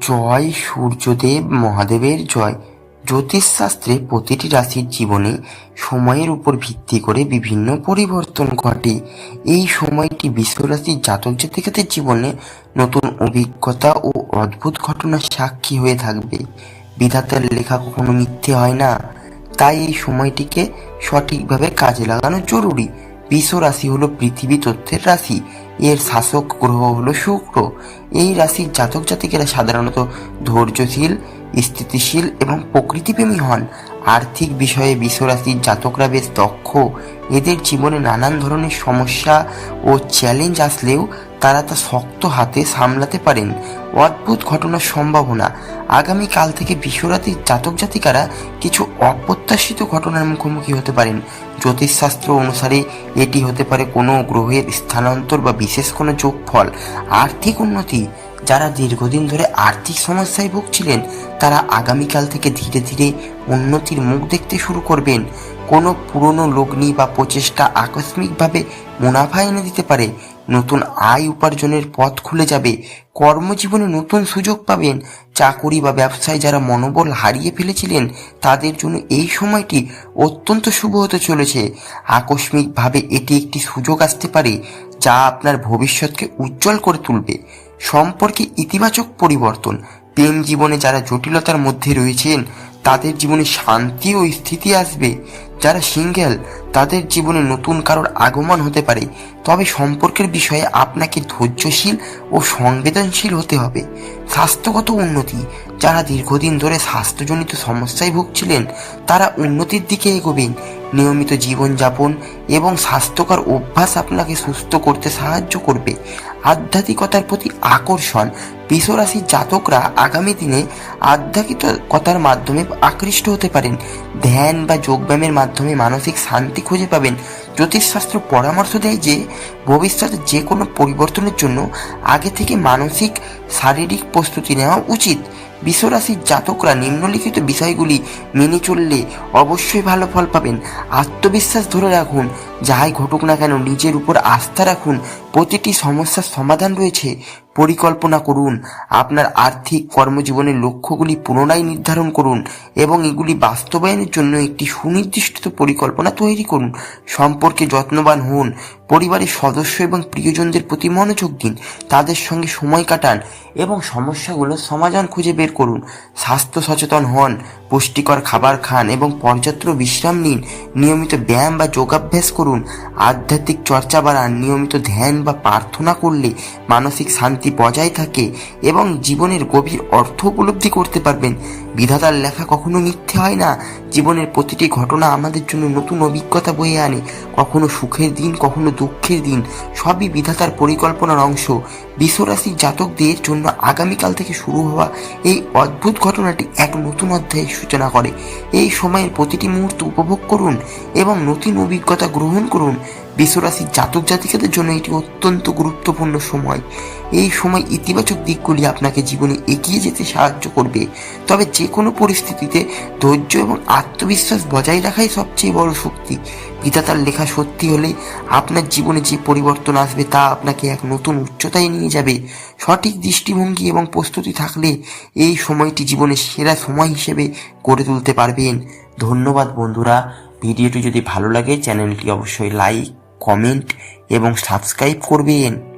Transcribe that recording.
জয় সূর্যদেব মহাদেবের জয়। জ্যোতিষশাস্ত্রে প্রতিটি রাশির জীবনে সময়ের উপর ভিত্তি করে বিভিন্ন পরিবর্তন ঘটে। এই সময়টি বিশ্বরাশির জাতক জাতিকাদের জীবনে নতুন অভিজ্ঞতা ও অদ্ভুত ঘটনার সাক্ষী হয়ে থাকবে। বিধাতার লেখা কখনো মিথ্যে হয় না। তাই এই সময়টিকে সঠিকভাবে কাজে লাগানো জরুরি। বিশ্ব রাশি হলো পৃথিবী তথ্যের রাশি। এর শাসক গ্রহ হলো শুক্র। এই রাশির জাতক জাতিকেরা সাধারণত ধৈর্যশীল, স্থিতিশীল এবং প্রকৃতিপ্রেমী হন। আর্থিক বিষয়ে বিশ্বরাশির জাতকরা বেশ দক্ষ। এদের জীবনে নানান ধরনের সমস্যা ও চ্যালেঞ্জ আসলেও তারা তা শক্ত হাতে সামলাতে পারেন। অদ্ভুত ঘটনার সম্ভাবনা। আগামীকাল থেকে বিশ্বরাতির জাতক জাতিকারা কিছু অপ্রত্যাশিত ঘটনার মুখোমুখি হতে পারেন। জ্যোতিষশাস্ত্র অনুসারে এটি হতে পারে কোনো গ্রহের স্থানান্তর বা বিশেষ কোনো যোগফল। আর্থিক উন্নতি যারা দীর্ঘদিন ধরে আর্থিক সমস্যায় ভুগছিলেন, তারা আগামীকাল থেকে ধীরে ধীরে উন্নতির মুখ দেখতে শুরু করবেন। কোনো পুরনো লগ্নি বা প্রচেষ্টা আকস্মিকভাবে মুনাফা এনে দিতে পারে। নতুন আয় উপার্জনের পথ খুলে যাবে। কর্মজীবনে নতুন সুযোগ পাবেন। চাকুরি বা ব্যবসায় যারা মনোবল হারিয়ে ফেলেছিলেন, তাদের জন্য এই সময়টি অত্যন্ত শুভ হতে চলেছে। আকস্মিকভাবে এটি একটি সুযোগ আসতে পারে, যা আপনার ভবিষ্যৎকে উজ্জ্বল করে তুলবে। সম্পর্কে ইতিবাচক পরিবর্তন। প্রেম জীবনে যারা জটিলতার মধ্যে রয়েছেন, তাদের জীবনে শান্তি ও স্থিতি আসবে। যারা সিঙ্গেল, তাদের জীবনে নতুন কারোর আগমন হতে পারে। তবে সম্পর্কের বিষয়ে আপনাকে ধৈর্যশীল ও সংবেদনশীল হতে হবে। স্বাস্থ্যগত উন্নতি। যারা দীর্ঘদিন ধরে স্বাস্থ্যজনিত সমস্যায় ভুগছিলেন, তারা উন্নতির দিকে এগোবেন। নিয়মিত জীবনযাপন এবং স্বাস্থ্যকর অভ্যাস আপনাকে সুস্থ করতে সাহায্য করবে। আধ্যাত্মিকতার প্রতি আকর্ষণ বিশ্বরাশির জাতকরা আগামী দিনে আধ্যাত্মিকতার মাধ্যমে আকৃষ্ট হতে পারেন। ধ্যান বা যোগব্যায়ামের মাধ্যমে মানসিক শান্তি খুঁজে পাবেন। জ্যোতিষশাস্ত্র পরামর্শ দেয় যে, ভবিষ্যতে যে কোনো পরিবর্তনের জন্য আগে থেকে মানসিক, শারীরিক প্রস্তুতি নেওয়া উচিত। বিশ্বরাশির জাতকরা নিম্নলিখিত বিষয়গুলি মেনে চললে অবশ্যই ভালো ফল পাবেন। আত্মবিশ্বাস ধরে রাখুন। যাই ঘটুক না কেন, নিজের উপর আস্থা রাখুন। প্রতিটি সমস্যার সমাধান রয়েছে। পরিকল্পনা করুন। আপনার আর্থিক কর্মজীবনের লক্ষ্যগুলি পুনরায় নির্ধারণ করুন এবং এগুলি বাস্তবায়নের জন্য একটি সুনির্দিষ্ট পরিকল্পনা তৈরি করুন। সম্পর্কে যত্নবান হন। পরিবারের সদস্য এবং প্রিয়জনদের প্রতি মনোযোগ দিন। তাদের সঙ্গে সময় কাটান এবং সমস্যাগুলো সমাধান খুঁজে বের করুন। স্বাস্থ্য সচেতন হন, পুষ্টিকর খাবার খান এবং পর্যাপ্ত বিশ্রাম নিন। নিয়মিত ব্যায়াম বা যোগাভ্যাস করুন। আধ্যাত্মিক চর্চা বাড়ান। নিয়মিত ধ্যান বা প্রার্থনা করলে মানসিক শান্তি বজায় থাকে এবং জীবনের গভীর অর্থ উপলব্ধি করতে পারবেন। বিধাতার লেখা কখনো মিথ্যে হয় না। জীবনের প্রতিটি ঘটনা আমাদের জন্য নতুন অভিজ্ঞতা বয়ে আনে। কখনো সুখের দিন, কখনো দুঃখের দিন, সবই বিধাতার পরিকল্পনার অংশ। বিশ্বরাশির জাতকদের জন্য আগামীকাল থেকে শুরু হওয়া এই অদ্ভুত ঘটনাটি এক নতুন অধ্যায়ের সূচনা করে। এই সময়ের প্রতিটি মুহূর্ত উপভোগ করুন এবং নতুন অভিজ্ঞতা গ্রহণ করুন। বিশ্বরাশির জাতক জাতিকাদের জন্য এটি অত্যন্ত গুরুত্বপূর্ণ সময়। এই সময় ইতিবাচক দিকগুলি আপনাকে জীবনে এগিয়ে যেতে সাহায্য করবে। তবে যে কোনো পরিস্থিতিতে ধৈর্য এবং আত্মবিশ্বাস বজায় রাখাই সবচেয়ে বড় শক্তি। বিধাতার লেখা সত্যি হলে আপনার জীবনে যে পরিবর্তন আসবে তা আপনাকে এক নতুন উচ্চতায় নিয়ে যাবে। সঠিক দৃষ্টিভঙ্গি এবং প্রস্তুতি থাকলে এই সময়টি জীবনের সেরা সময় হিসেবে গড়ে তুলতে পারবেন। ধন্যবাদ বন্ধুরা। ভিডিওটি যদি ভালো লাগে, চ্যানেলটি অবশ্যই লাইক কমেন্ট এবং সাবস্ক্রাইব করবেন।